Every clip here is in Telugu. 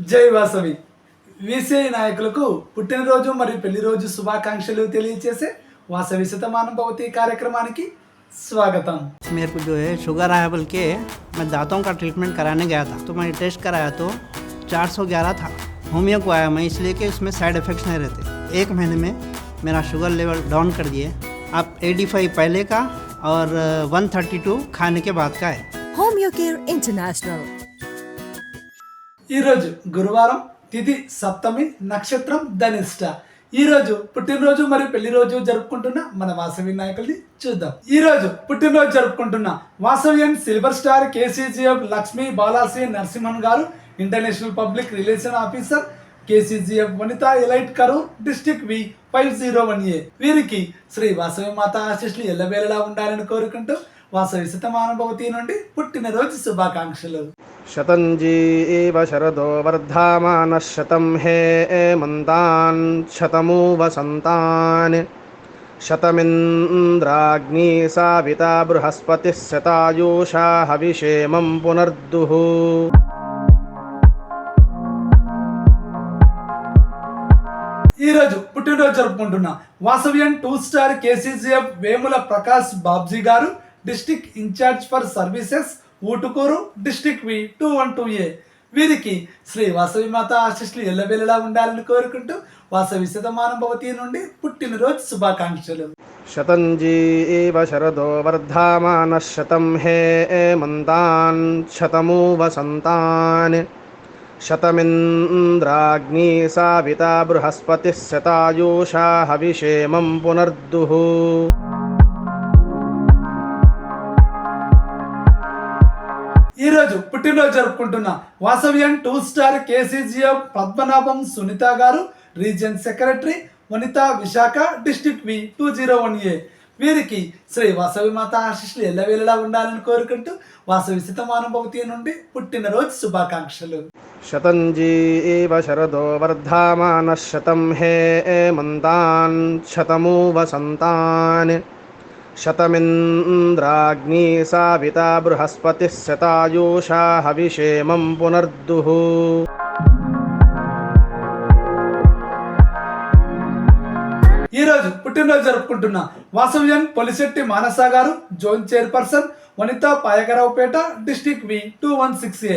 జై వాసవి వీసీఐ నాయకులకు పుట్టినరోజు మరియు పెళ్లి రోజు శుభాకాంక్షలు తెలియజేసే వాసవి శతమానం భవతి కార్యక్రమానికి స్వాగతం मेरे को जो है शुगर आया बोल के मैं दांतों का ट्रीटमेंट कराने गया था तो मैंने टेस्ट कराया तो 411 था होमियो को आया मैं इसलिए कि उसमें साइड इफ़ेक्ट्स नहीं रहते एक महीने में मेरा शुगर लेवल डाउन कर दिए अब 85 पहले का और अ, 132 खाने के बाद का है Home Your Care International. ఈరోజు గురువారం తిథి సప్తమి నక్షత్రం ధనిష్ట. ఈ రోజు పుట్టినరోజు మరియు పెళ్ళి రోజు జరుపుకుంటున్న మన వాసవి నాయకుల్ని చూద్దాం. ఈరోజు పుట్టినరోజు జరుపుకుంటున్న Vasavyan silver star KCGF Lakshmi Balasi Narasimhan garu international public relation officer KCGF Vanitha elite Karur district V five zero one A. వీరికి శ్రీ వాసవి మాత ఆశిష్లు ఎల్లవేళలా ఉండాలని కోరుకుంటూ వాసవి సుతమానుభవతి నుండి పుట్టినరోజు శుభాకాంక్షలు. శతంజీ ఏవ శరదో వర్ధామాన శతం హే మంతాన్ శతమూ వసంతాన్ శతమింద్రాగ్ని సావిత బృహస్పతి శతాయూషా హవిషేమం పునర్దుః. ఈరోజు పుట్టినరోజు జరుపుకుంటున్న Vasavyam two star KCGF Vemula Prakash Babji garu district in charge for services Utukuru district V two one two A. వీరికి శ్రీ వాసవి మాత ఆశిష్లు ఎల్లవేళలా ఉండాలని కోరుకుంటూ వాసవి శతమానం భవతి నుండి పుట్టినరోజు శుభాకాంక్షలు. శతంజీ శరదో వర్ధమాన శతం హే మంతాన్ శతమూ వసంతాన్ శతమింద్రాగ్ని సావిత బృహస్పతి శతాయూషా హవిషేమం పునర్దుః. ఈరోజు పుట్టినరోజు జరుపుకుంటున్న Vasavyam two star KCGM Padmanabham Sunitha garu region secretary Vanitha Visakha district V two zero one A. వీరికి శ్రీ వాసవి మాత ఆశిష్లు ఎల్లవేళలా ఉండాలని కోరుకుంటూ వాసవి సితమానుభవతి నుండి పుట్టినరోజు శుభాకాంక్షలు. శతంజీ శరదో వర్ధమాన శతం హే మంతాన్ శతమూ వసంతాన్ शतमिन्द्राग्नी साविता बृहस्पतिः शतायुषा हविषेमं पुनर्दुः ఈ రోజు పుట్టినరోజు జరుపుకుంటున్న వాసవ్యన్ పొలిశెట్టి మానస గారు zone chairperson Vanitha Payakaraopeta district V two one six A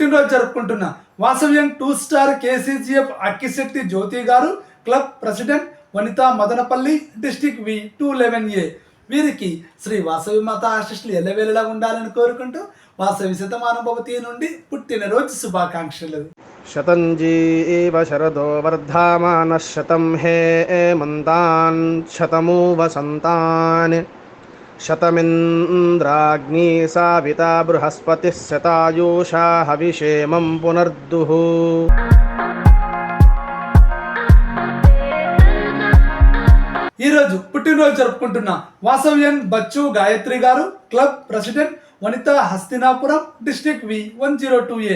పుట్టినరోజు జరుపుకుంటున్న Vasavyam two star KCGF Akkisetti Jyothi garu club president Vanitha Madanapalle district V two eleven A. వీరికి శ్రీ వాసవి మాత ఆశిష్లు ఎల్లవేళలా ఉండాలని కోరుకుంటూ వాసవి శతమానుభవతి నుండి పుట్టినరోజు శుభాకాంక్షలు. శతంజీ శరదో వర్ధామాన శతం హే మంతాన్ శతమూ వసంతాన్ शतमिन्द्राग्नी साविता बृहस्पतिः शतायुषा हविषेमं पुनर्दुः ఈ రోజు పుట్టినరోజు జరుపుకుంటున్న వాసవ్యన్ బచ్చు గాయత్రి గారు club president Vanitha Hastinapuram district V one zero two A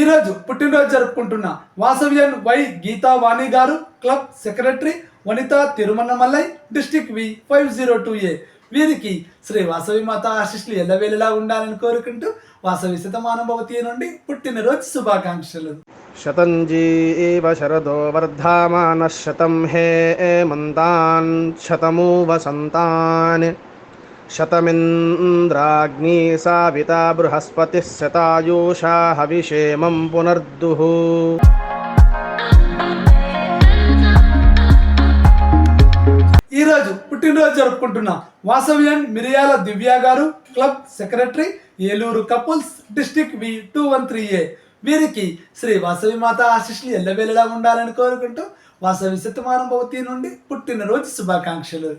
ఈరోజు పుట్టినరోజు జరుపుకుంటున్న Vasavyan Y Geethavani garu club secretary Vanitha Tiruvannamalai district V five zero two A. వీరికి శ్రీ వాసవి మాత ఆశిష్లు ఎల్లవేళలా ఉండాలని కోరుకుంటూ వాసవి శతమానుభవతి నుండి పుట్టినరోజు శుభాకాంక్షలు. శతంజీ శరదో వర్ధామాన శతం హే మంతాన్ శతమూ వసంతాన్ शतमिन्द्राग्नी साविता बृहस्पतिः शतायुषा हविषेमं पुनर्दुः ఈరోజు పుట్టినరోజు జరుపుకుంటున్న వాసవ్యన్ మిరియాల దివ్య గారు club secretary Eluru couples district V two one three A వీరికి శ్రీ వాసవి మాత ఆశీస్సులు ఎల్లవేళలా ఉండాలని కోరుకుంటూ వాసవి శతమానుభవతి నుండి పుట్టినరోజు శుభాకాంక్షలు.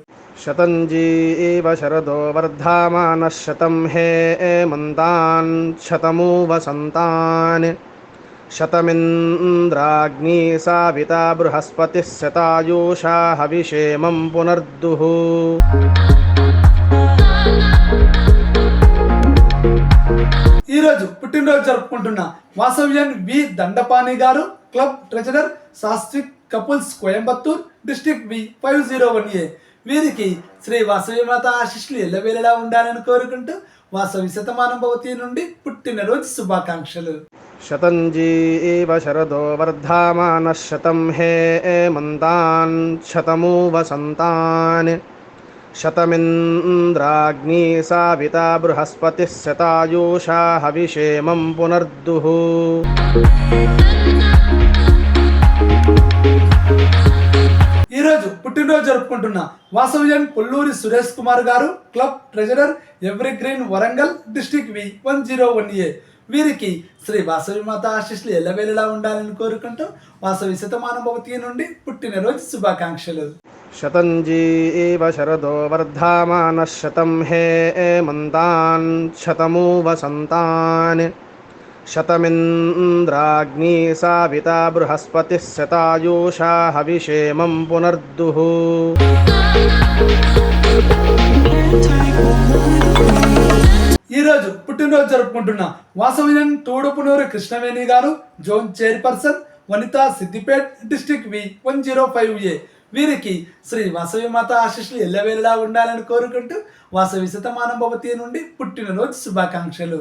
శతంజీ ఏవ శరదో వర్ధమాన శతం హే మంతాన్ శతమూ వసంతాన్ శతమింద్రాగ్ని సావిత బృహస్పతి శతాయూషా హవిషేమం పునర్దుః. ఈరోజు పుట్టినరోజు జరుపుకుంటున్న Vasavian V Dandapani garu club treasurer Saswik couples Coimbatore district B five zero one A. వీరికి శ్రీ వాసవి మాత ఆశిష్లు ఎల్లవేళలా ఉండాలని కోరుకుంటూ వాసవి శతమానుభవతి నుండి పుట్టినరోజు శుభాకాంక్షలు. శతంజీ శరదో వర్ధమాన శతం హే మంతాన్ శతమూ వసంతాన్ శతమింద్రాగ్ని సావిత Brihaspati శతాయూషా హవిషేమం పునర్దుః. జరుపుకుంటున్నా. వాసవ్యం Pulluri Suresh Kumar garu club treasurer green Warangal district V one zero one A. వీరికి శ్రీ వాసవి మాత ఆశీస్సులు ఎల్లవేళలా ఉండాలని కోరుకుంటూ వాసవి శతమానుభవతి నుండి పుట్టినరోజు శుభాకాంక్షలు. శతంజీ శరదో వర్ధమాన శతం హే మంతాన్ శతమూ వసంతాన్ शतमिन्द्राग्नी साविता बृहस्पतिः शतायुषा हविषेमं पुनर्दुः ఈరోజు పుట్టినరోజు జరుపుకుంటున్న వాసవ్యన్ తోడుపునూరు కృష్ణవేణి గారు zone chairperson Vanitha Siddipet district V one zero five A వీరికి శ్రీ వాసవి మాత ఆశీస్సులు ఎల్లవేళలా ఉండాలని కోరుకుంటూ వాసవి శతమానం భవతి నుండి పుట్టినరోజు శుభాకాంక్షలు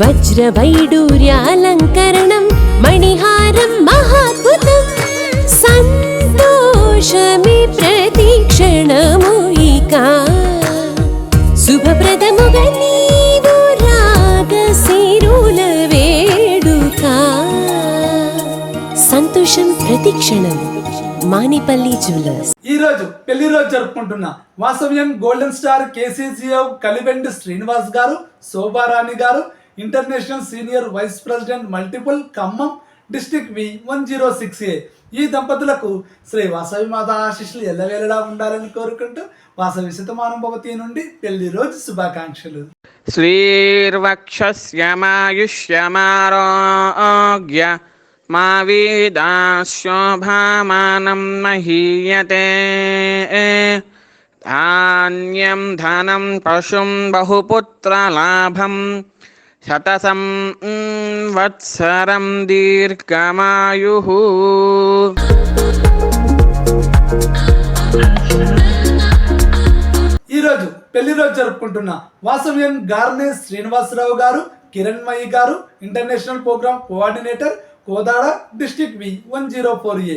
వజ్రవైడూర్యాలంకరణం మణిహారం మహాద్భుతం సంతోషమి ప్రతిక్షణము ఇక శుభప్రదముగా వేడుక సంతోషం ప్రతిక్షణం మానిపల్లి జ్యువెలర్స్ ఈ రోజు పెళ్ళి రోజు జరుపుకుంటున్న Vasavian golden star KCCF Kalivendi Srinivas garu Shobharani garu international senior vice president multiple Khammam district V one zero six A. ఈ దంపతులకు శ్రీ వాసవి మాత ఆశిష్లు ఎల్లవేళలా ఉండాలని కోరుకుంటూ వాసవి శతమానుభవతి నుండి పెళ్ళి రోజు శుభాకాంక్షలు. శ్రీర్వక్షమాయుష్యమారోగ్య మా వీదాశోభామానం మహీయతే. ధాన్యం ధనం పశుం బహుపుత్రలాభం శతసం వత్సరం దీర్ఘమాయు ఈరోజు పెళ్ళి రోజు జరుపుకుంటున్న వాసవ్యం గార్నే Srinivasarao garu Kiranmayi garu international programme coordinator Kodad district V one zero four A.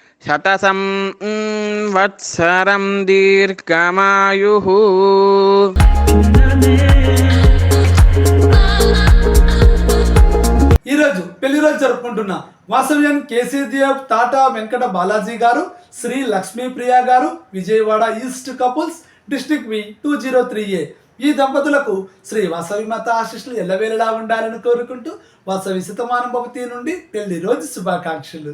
శతసం వత్సరం దీర్ఘమాయు ఈరోజు పెళ్ళి రోజు జరుపుకుంటున్న వాసవ్యం కేసీదీఎఫ్ Tata Venkata Balaji garu Shri Lakshmipriya garu Vijayawada east couples district V two zero three A. ఈ దంపతులకు శ్రీ వాసవి మాత ఆశిష్లు ఎల్లవేళలా ఉండాలని కోరుకుంటూ వాసవి శతమానం భవతి నుండి పెళ్ళి రోజు శుభాకాంక్షలు.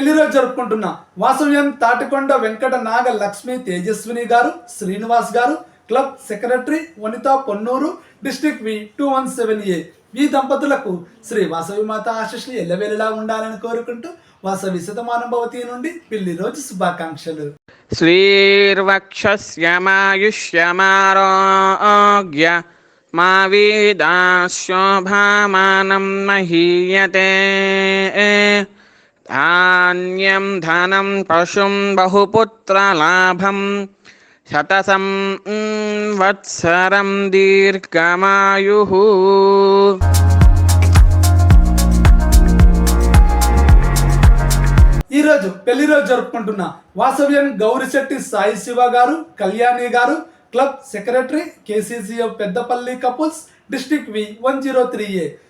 పెళ్ళి రోజు జరుపుకుంటున్న వాసవ్యం తాటికొండ వెంకట నాగ Lakshmi Tejaswini garu Srinivas garu club secretary Vanitha Ponnur district V two one seven A. ఈ దంపతులకు శ్రీ వాసవి మాత ఆశిష్లు ఎల్లవేళలా ఉండాలని కోరుకుంటూ వాసవి శతమానుభవతి నుండి పెళ్ళి రోజు శుభాకాంక్షలు. శ్రీర్వక్షమాయుష్యమారోగ్య మా వీదాశోభామానం మహీయతే. ధాన్యం ధనం పశుం బహుపుత్రలాభం శతసం వత్సరం దీర్ఘమాయు ఈ రోజు పెళ్ళి రోజు జరుపుకుంటున్న వాసవ్యన్ Gourisetti Sai Shiva garu Kalyani garu club secretary KCCF Peddapalli couples district V one zero three A.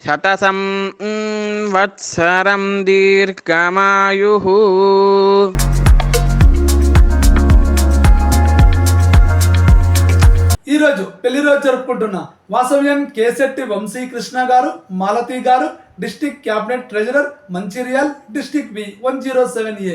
శతసం వత్సరం దీర్ఘమాయు. ఈరోజు పెళ్ళి రోజు జరుపుకుంటున్న వాసవ్యం Keshetti Vamsikrishna garu Malathi garu district cabinet treasurer Mancherial district V one zero seven A.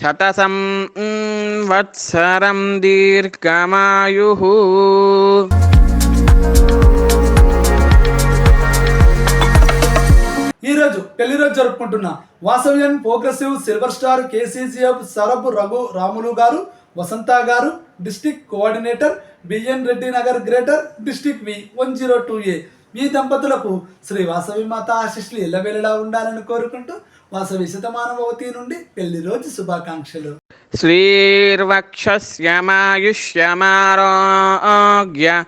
శతసం వత్సరం దీర్ఘమాయు. ఈ రోజు పెళ్ళి రోజు జరుపుకుంటున్న Vasavian progressive silver star KCCF Sarab Raghu Ramulu garu Vasantha garu district coordinator BN Reddy Nagar greater district V one zero two A. ఈ దంపతులకు శ్రీ వాసవి మాత ఆశీస్సులు ఎల్లవేళలా ఉండాలని కోరుకుంటూ వాసవి శతమానవతి నుండి పెళ్ళి రోజు శుభాకాంక్షలు. శ్రీర్వక్షమాయుష్యమారోగ్య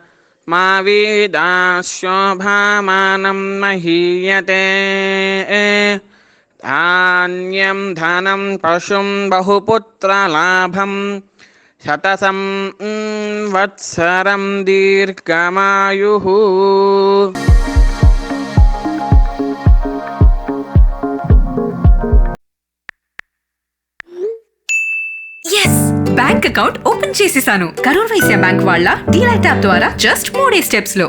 మా వీదాశోభామానం మహీయతే. ధాన్యం ధనం పశుం బహుపుత్రలాభం శతసం వత్సరం దీర్ఘమాయు. ఎస్ బ్యాంక్ అకౌంట్ ఓపెన్ చేసేసాను. కరూర్ వైశ్య బ్యాంక్ వాళ్ళ డీలైట్ యాప్ ద్వారా జస్ట్ మూడే స్టెప్స్లో.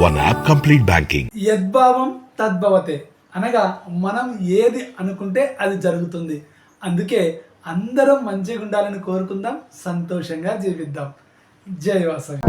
One app complete banking యద్భావం తద్భవతే. అనగా మనం ఏది అనుకుంటే అది జరుగుతుంది. అందుకే అందరం మంచిగా ఉండాలని కోరుకుందాం సంతోషంగా జీవిద్దాం. జై వాసవి.